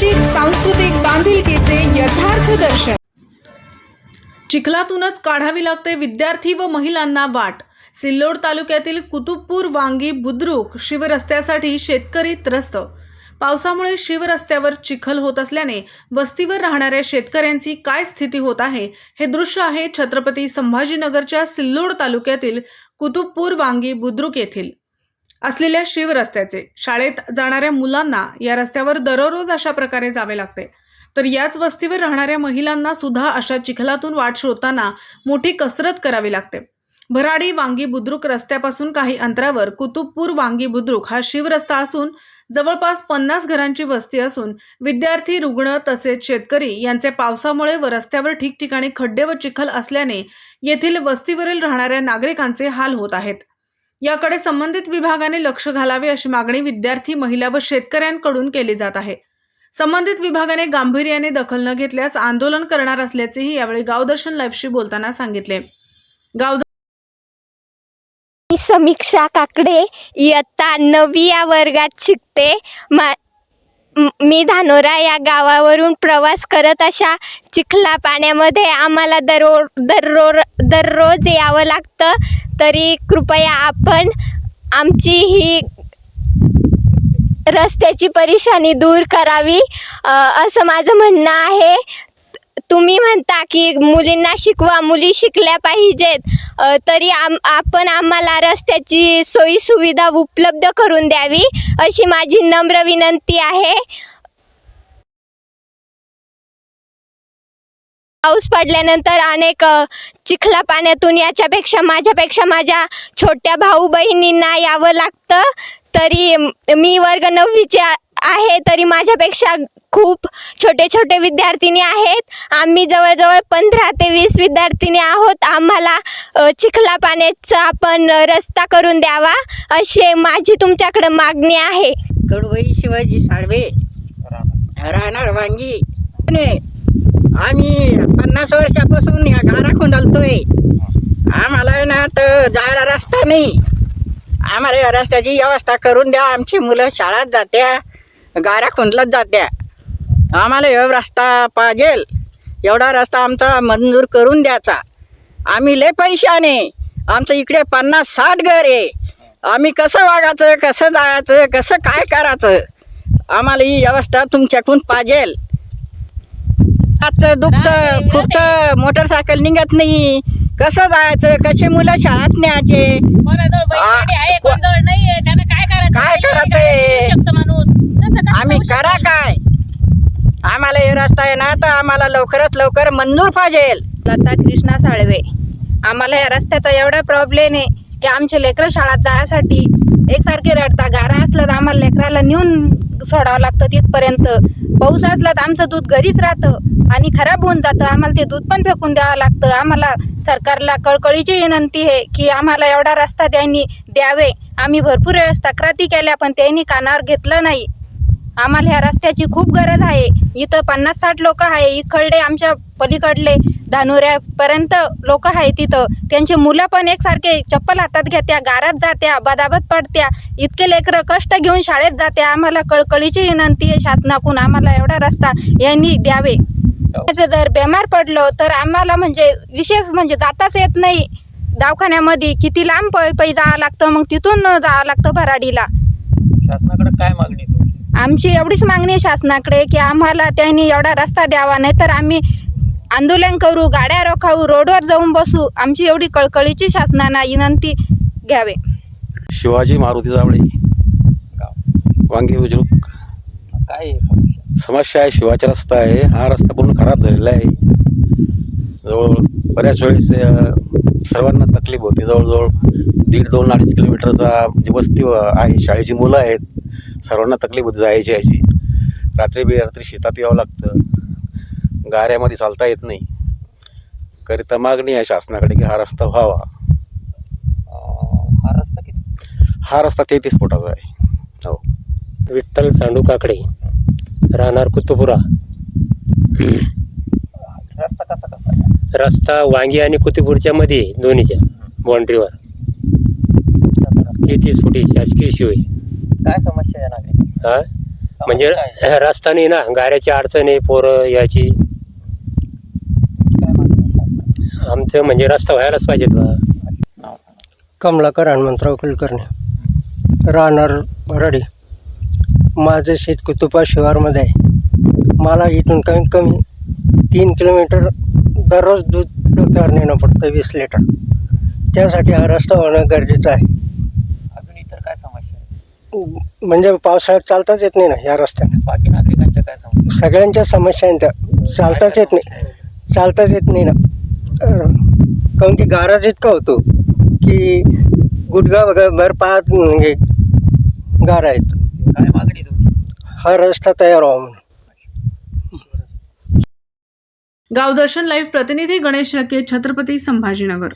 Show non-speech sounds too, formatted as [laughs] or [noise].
सामाजिक सांस्कृतिक बांधिलकीचे यथार्थ दर्शन. चिखलातूनच काढावी लागते विद्यार्थी व महिलांना वाट. सिल्लोड तालुक्यातील कुतुबपूर वांगी बुद्रुक शिवरस्त्यासाठी शेतकरी त्रस्त. पावसामुळे शिवरस्त्यावर चिखल होत असल्याने वस्तीवर राहणाऱ्या शेतकऱ्यांची काय स्थिती होत आहे हे दृश्य आहे छत्रपती संभाजीनगरच्या सिल्लोड तालुक्यातील कुतुबपूर वांगी बुद्रुक येथील. असलेल्या शिवरस्त्याचे शाळेत जाणाऱ्या मुलांना या रस्त्यावर दररोज अशा प्रकारे जावे लागते. तर याच वस्तीवर राहणाऱ्या महिलांना सुद्धा अशा चिखलातून वाट शोधताना मोठी कसरत करावी लागते. भराडी वांगी बुद्रुक रस्त्यापासून काही अंतरावर कुतुबपूर वांगी बुद्रुक हा शिवरस्ता असून जवळपास पन्नास घरांची वस्ती असून विद्यार्थी रुग्ण तसेच शेतकरी यांचे पावसामुळे व रस्त्यावर ठिकठिकाणी खड्डे व चिखल असल्याने येथील वस्तीवरील राहणाऱ्या नागरिकांचे हाल होत आहेत. याकडे संबंधित विभागाने लक्ष घालावे अशी मागणी विद्यार्थी महिला व शेतकऱ्यांकडून केली जात आहे. संबंधित विभागाने गांभीर्याने दखल न घेतल्यास आंदोलन करणार असल्याचेही यावेळी गावदर्शन लाईव्हशी बोलताना सांगितले. गावदर्शन समीक्षा काकडे इयत्ता नवी या वर्गात शिकते. मा मी धानोरा या गावावरून प्रवास करत अशा चिखला पाण्यामध्ये आम्हाला दररो दररो दररोज यावं लागतं. तरी कृपया आपण आमची ही रस्त्याची परेशानी दूर करावी असं माझं म्हणणं आहे. तुम्ही म्हणता की मुलींना शिकवा मुली शिकल्या पाहिजेत. तरी आम आपण आम्हाला रस्त्याची सोयी सुविधा उपलब्ध करून द्यावी अशी माझी नम्र विनंती आहे. पाऊस पडल्यानंतर अनेक चिखला पाण्यातून याच्यापेक्षा माझ्यापेक्षा माझ्या छोट्या भाऊ बहिणींना यावं लागतं. तरी मी वर्ग नववीचे आहे तरी माझ्यापेक्षा खूप छोटे छोटे विद्यार्थिनी आहेत. आम्ही जवळजवळ पंधरा ते वीस विद्यार्थिनी आहोत. आम्हाला चिखला पाण्याचा आपण रस्ता करून द्यावा असे माझी तुमच्याकडे मागणी आहे. कडवई शिवाजी साळवे. राहणार वांगी. आम्ही पन्नास वर्षापासून या गारा खोंदलतोय. आम्हाला ना तर जायला रस्ता नाही. आम्हाला या रस्त्याची व्यवस्था करून द्या. आमची मुलं शाळेत जात्या गारा खोंदलत जात्या. आम्हाला एवढा रस्ता पाहिजे एवढा रस्ता आमचा मंजूर करून द्यायचा. आम्ही लय पैशाने आमचं इकडे पन्नास साठ घर आहे. आम्ही कसं वागायचं कसं जायचं कसं काय करायचं? आम्हाला ही व्यवस्था तुमच्याकडून पाहिजे आजचं दुखतं खुपतं मोटरसायकल निघत नाही. कसं जायचं कसे मुलं शाळेत न्यायचे? काय करायचं? काय बैलगाडी करायचंय? आम्ही? करा काय? रस्ता आहे ना तर आम्हाला लवकरात लवकर मंजूर पाहिजे लता कृष्णा साळवे आम्हाला या रस्त्याचा एवढा प्रॉब्लेम आहे की आमचे लेकरं शाळेत जायसाठी एकसारखे रडता गारा असला तर आम्हाला लेकराला नेऊन सोडावं लागतं तिथपर्यंत. पाऊस असला तर आमचं दूध घरीच राहतं आणि खराब होऊन जातं. आम्हाला ते दूध पण फेकून द्यावं लागतं. आम्हाला सरकारला कळकळीची विनंती आहे की आम्हाला एवढा रस्ता त्यांनी द्यावे. आम्ही भरपूर वेळेस तक्रारी केल्या पण त्यांनी कानावर घेतलं नाही. आम्हाला ह्या रस्त्याची खूप गरज आहे. इथं पन्नास साठ लोक आहे. इकडले आमच्या पलीकडले धानुऱ्यापर्यंत लोक आहे तिथं. त्यांची मुलं पण एकसारखे चप्पल हातात घेत्या गारात जात्या बदाबत पडत्या. इतके लेकरं कष्ट घेऊन शाळेत जात्या. आम्हाला कळकळीची विनंती आहे शासनाकून आम्हाला एवढा रस्ता यांनी द्यावे. त्याचं जर बेमार पडलो तर आम्हाला म्हणजे विशेष म्हणजे जाताच येत नाही. दवाखान्यामध्ये किती लांब पै पै जावं लागतं. मग तिथून जावं लागतं भराडीला. शासनाकडे काय मागणी आमची एवढीच मागणी आहे शासनाकडे की आम्हाला त्यांनी एवढा रस्ता द्यावा नाहीतर आम्ही आंदोलन करू गाड्या रोखावू रोडवर जाऊन बसू आमची एवढी कळकळीची शासनाला विनंती घ्यावे. शिवाजी मारुती जावळे वांगी बुजुर्ग काय समस्या? समस्या आहे शिवाचा रस्ता आहे हा रस्ता पूर्ण खराब झालेला आहे. जवळ बऱ्याच वेळेस सर्वांना तकलीफ होती. जवळजवळ दीड दोन अडीच किलोमीटरचा जी वस्ती व- आहे शाळेची मुलं आहेत सर्वांना तकलीफ होती जायची याची रात्री बेरात्री शेतात यावं लागतं. गाऱ्यामध्ये चालता येत नाही. करिता मागणी आहे शासनाकडे की हा रस्ता व्हावा. हा रस्ता किती? हा रस्ता तेहतीस फुटाचा आहे. हो. विठ्ठल सांडू काकडे राहणार कुतुपुरा रस्ता कसा कसा आहे? रस्ता वांगी आणि कुतुपूरच्या मध्ये दोन्हीच्या बाउंड्रीवर. तेहतीस फुटी शासकीय शिवाय. काय समस्या आहे नागरिक? हा? म्हणजे? [laughs] रस्ता नाही ना गाड्याची अडचण आहे पोरं याची काय मागणी आहे शासनाला? आमचं म्हणजे रस्ता व्हायलाच पाहिजेत बा. नाव सांगा. कमलाकर हनुमंतराव कुलकर्णी. राहणार बराडी माझं शेत कुतुपा शिवारमध्ये आहे. मला इथून कमीत कमी तीन किलोमीटर दररोज दूध डोक्यावर नेणं पडतं वीस लिटर. त्यासाठी हा रस्ता होणं गरजेचं आहे. म्हणजे पावसाळ्यात चालताच येत नाही ना या रस्त्याने. बाकी नागरिकांच्या काय सगळ्यांच्या समस्या आहेत त्या. चालताच येत नाही. चालताच येत नाही ना. अं, काहून की गाराज इतका होतो की गुडगा वगैरे भर पाच म्हणजे गारा आहेत. काय मागणी तुमची? हा रस्ता तयार व्हावा म्हणून. गावदर्शन लाईव्ह प्रतिनिधी गणेश नके छत्रपती संभाजीनगर.